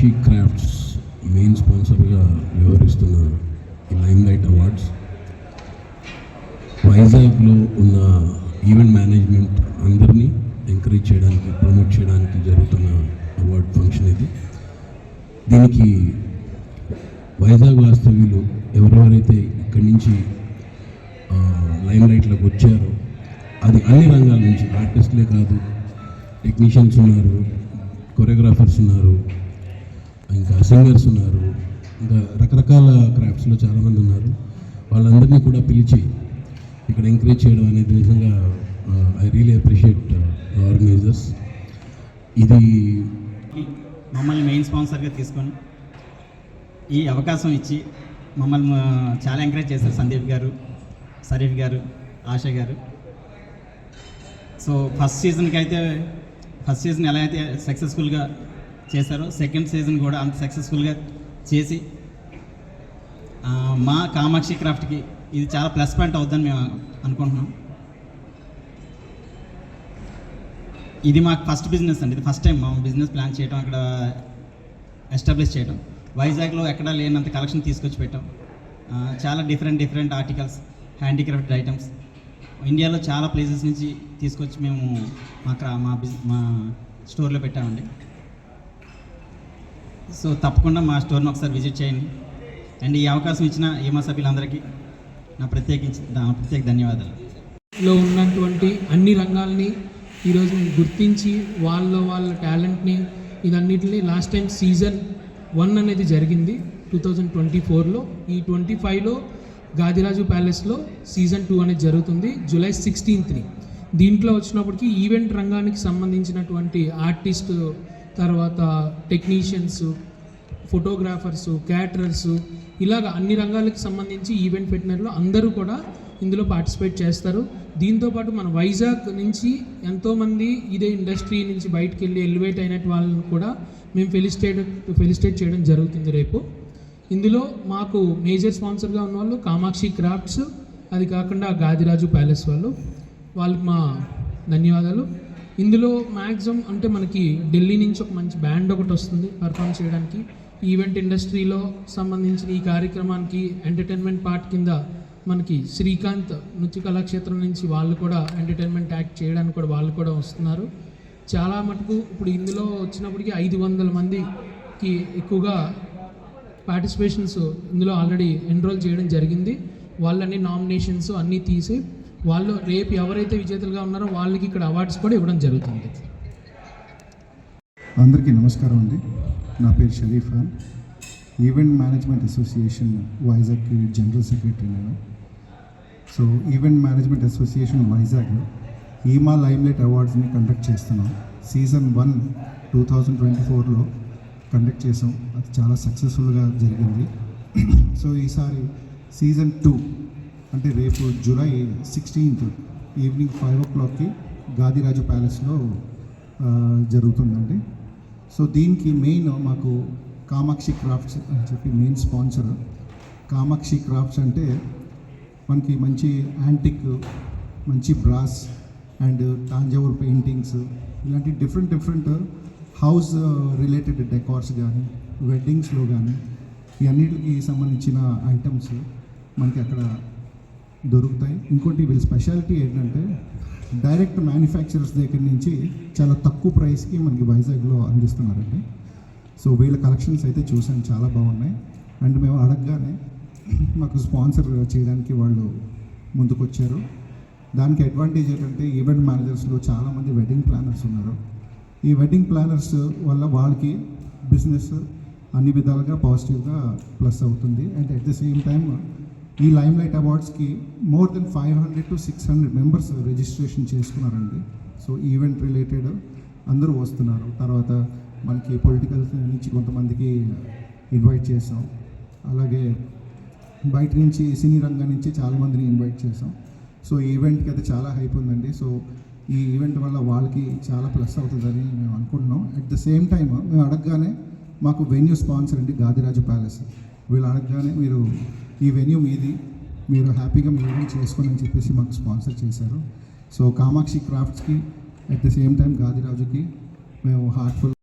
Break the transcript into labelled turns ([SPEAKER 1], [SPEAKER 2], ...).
[SPEAKER 1] Nishi crafts main స్పాన్సర్గా వ్యవహరిస్తున్న ఈ lime light awards వైజాగ్లో ఉన్న ఈవెంట్ మేనేజ్మెంట్ అందరినీ ఎంకరేజ్ చేయడానికి ప్రమోట్ చేయడానికి జరుగుతున్న అవార్డ్ ఫంక్షన్ ఇది. దీనికి వైజాగ్ వాస్తవ్యులు ఎవరెవరైతే ఇక్కడి నుంచి లైమ్ లైట్లోకి వచ్చారో అది అన్ని రంగాల నుంచి ఆర్టిస్టులే కాదు టెక్నీషియన్స్ ఉన్నారు కొరియోగ్రాఫర్స్ ఉన్నారు ఇంకా సింగర్స్ ఉన్నారు ఇంకా రకరకాల క్రాఫ్ట్స్లో చాలామంది ఉన్నారు. వాళ్ళందరినీ కూడా పిలిచి ఇక్కడ ఎంకరేజ్ చేయడం అనేది నిజంగా ఐ రియలీ అప్రిషియేట్ ఆర్గనైజర్స్ ఇది
[SPEAKER 2] మమ్మల్ని మెయిన్ స్పాన్సర్గా తీసుకొని ఈ అవకాశం ఇచ్చి మమ్మల్ని చాలా ఎంకరేజ్ చేశారు సందీప్ గారు సరీఫ్ గారు ఆశ గారు. సో ఫస్ట్ సీజన్కి అయితే ఫస్ట్ సీజన్ ఎలా అయితే సక్సెస్ఫుల్గా చేశారు. సెకండ్ సీజన్ కూడా అంత సక్సెస్ఫుల్గా చేసి మా కామాక్షి క్రాఫ్ట్కి ఇది చాలా ప్లస్ పాయింట్ అవుద్దని మేము అనుకుంటున్నాం. ఇది మాకు ఫస్ట్ బిజినెస్ అండి. ఇది ఫస్ట్ టైం మా బిజినెస్ ప్లాన్ చేయడం అక్కడ ఎస్టాబ్లిష్ చేయడం వైజాగ్లో ఎక్కడా లేనంత కలెక్షన్ తీసుకొచ్చి పెట్టాం. చాలా different different articles handicraft items. ఇండియాలో చాలా ప్లేసెస్ నుంచి తీసుకొచ్చి మేము మా క్రా మా బిజ్ మా స్టోర్లో పెట్టామండి. సో తప్పకుండా మా స్టోర్ని ఒకసారి విజిట్ చేయండి. అండ్ ఈ అవకాశం ఇచ్చిన ఈమా సభ్యులందరికీ నా ప్రత్యేకించి ప్రత్యేక ధన్యవాదాలు.
[SPEAKER 3] లో ఉన్నటువంటి అన్ని రంగాల్ని ఈరోజు గుర్తించి వాళ్ళ వాళ్ళ టాలెంట్ని ఇదన్నిటిని లాస్ట్ టైం సీజన్ వన్ అనేది జరిగింది టూ థౌజండ్ ట్వంటీ ఫోర్లో. ఈ ట్వంటీ ఫైవ్లో గాదిరాజు ప్యాలెస్లో సీజన్ టూ అనేది జరుగుతుంది జూలై సిక్స్టీన్త్ని. దీంట్లో వచ్చినప్పటికీ ఈవెంట్ రంగానికి సంబంధించినటువంటి ఆర్టిస్ట్ తర్వాత టెక్నీషియన్స్ ఫోటోగ్రాఫర్స్ క్యాటరర్స్ ఇలాగ అన్ని రంగాలకు సంబంధించి ఈవెంట్ పెట్టినట్లు అందరూ కూడా ఇందులో పార్టిసిపేట్ చేస్తారు. దీంతోపాటు మన వైజాగ్ నుంచి ఎంతోమంది ఇదే ఇండస్ట్రీ నుంచి బయటకు వెళ్ళి ఎలివేట్ అయినట్టు వాళ్ళని కూడా మేము ఫెలిస్టేట్ ఫెలిస్టేట్ చేయడం జరుగుతుంది రేపు. ఇందులో మాకు మేజర్ స్పాన్సర్గా ఉన్న వాళ్ళు కామాక్షి క్రాఫ్ట్స్ అది కాకుండా గాదిరాజు ప్యాలెస్ వాళ్ళు. వాళ్ళకి మా ధన్యవాదాలు. ఇందులో మ్యాక్సిమం అంటే మనకి ఢిల్లీ నుంచి ఒక మంచి బ్యాండ్ ఒకటి వస్తుంది పర్ఫామ్ చేయడానికి. ఈవెంట్ ఇండస్ట్రీలో సంబంధించిన ఈ కార్యక్రమానికి ఎంటర్టైన్మెంట్ పార్ట్ కింద మనకి శ్రీకాంత్ నృత్య కళాక్షేత్రం నుంచి వాళ్ళు కూడా ఎంటర్టైన్మెంట్ యాక్ట్ చేయడానికి కూడా వాళ్ళు కూడా వస్తున్నారు. చాలా మటుకు ఇప్పుడు ఇందులో వచ్చినప్పటికీ ఐదు వందల మందికి ఎక్కువగా పార్టిసిపేషన్స్ ఇందులో ఆల్రెడీ ఎన్రోల్ చేయడం జరిగింది. వాళ్ళన్ని నామినేషన్స్ అన్నీ తీసి వాళ్ళు రేపు ఎవరైతే విజేతలుగా ఉన్నారో వాళ్ళకి ఇక్కడ అవార్డ్స్ కూడా ఇవ్వడం జరుగుతుంది.
[SPEAKER 4] అందరికీ నమస్కారం అండి. నా పేరు Sharif. Khan event management association Vizag general secretary నేను so event management association Vizag EMA limelight అవార్డ్స్ని conduct చేస్తున్నాం. Season one two thousand twenty ఫోర్లో కండక్ట్ చేసాం. అది చాలా సక్సెస్ఫుల్గా జరిగింది. సో ఈసారి సీజన్ టూ అంటే రేపు జూలై సిక్స్టీన్త్ ఈవినింగ్ ఫైవ్ ఓ క్లాక్కి గాదిరాజు ప్యాలెస్లో జరుగుతుందండి. సో దీనికి మెయిన్ మాకు కామాక్షి క్రాఫ్ట్స్ అని చెప్పి మెయిన్ స్పాన్సర్. కామాక్షి క్రాఫ్ట్స్ అంటే మనకి మంచి యాంటిక్ మంచి బ్రాస్ అండ్ తాంజావూర్ పెయింటింగ్స్ ఇలాంటి different different house related decors కానీ వెడ్డింగ్స్లో కానీ ఇవన్నిటికి సంబంధించిన ఐటమ్స్ మనకి అక్కడ దొరుకుతాయి. ఇంకోటి వీళ్ళ స్పెషాలిటీ ఏంటంటే డైరెక్ట్ మ్యానుఫ్యాక్చరర్స్ దగ్గర నుంచి చాలా తక్కువ ప్రైస్కి మనకి వైజాగ్లో అందిస్తున్నారండి. సో వీళ్ళ కలెక్షన్స్ అయితే చూసాను చాలా బాగున్నాయి. అండ్ మేము అడగగానే మాకు స్పాన్సర్ చేయడానికి వాళ్ళు ముందుకొచ్చారు. దానికి అడ్వాంటేజ్ ఏంటంటే ఈవెంట్ మేనేజర్స్లో చాలామంది వెడ్డింగ్ ప్లానర్స్ ఉన్నారు. ఈ వెడ్డింగ్ ప్లానర్స్ వల్ల వాళ్ళకి బిజినెస్ అన్ని విధాలుగా పాజిటివ్గా ప్లస్ అవుతుంది. And at the same time ఈ lime light అవార్డ్స్కి more than five hundred to six hundred members registration చేసుకున్నారండి. సో ఈవెంట్ రిలేటెడ్ అందరూ వస్తున్నారు. తర్వాత మనకి పొలిటికల్ నుంచి కొంతమందికి ఇన్వైట్ చేసాం. అలాగే బయట నుంచి సినీ రంగం నుంచి చాలామందిని ఇన్వైట్ చేసాం. సో ఈ ఈవెంట్కి అయితే చాలా హైప్ ఉందండి. సో ఈ ఈవెంట్ వల్ల వాళ్ళకి చాలా ప్లస్ అవుతుందని మేము అనుకుంటున్నాం. అట్ ద సేమ్ టైం మేము అడగగానే మాకు వెన్యూ స్పాన్సర్ అండి గాదిరాజు ప్యాలెస్. వీళ్ళు అడగగానే మీరు ఈ వెన్యూ మీది. మీరు హ్యాపీగా మీ ఈవెంట్ చేసుకోండి అని చెప్పేసి మాకు స్పాన్సర్ చేశారు. సో కామాక్షి క్రాఫ్ట్స్కి అట్ ద సేమ్ టైం గాదిరాజుకి మేము హార్ట్ఫుల్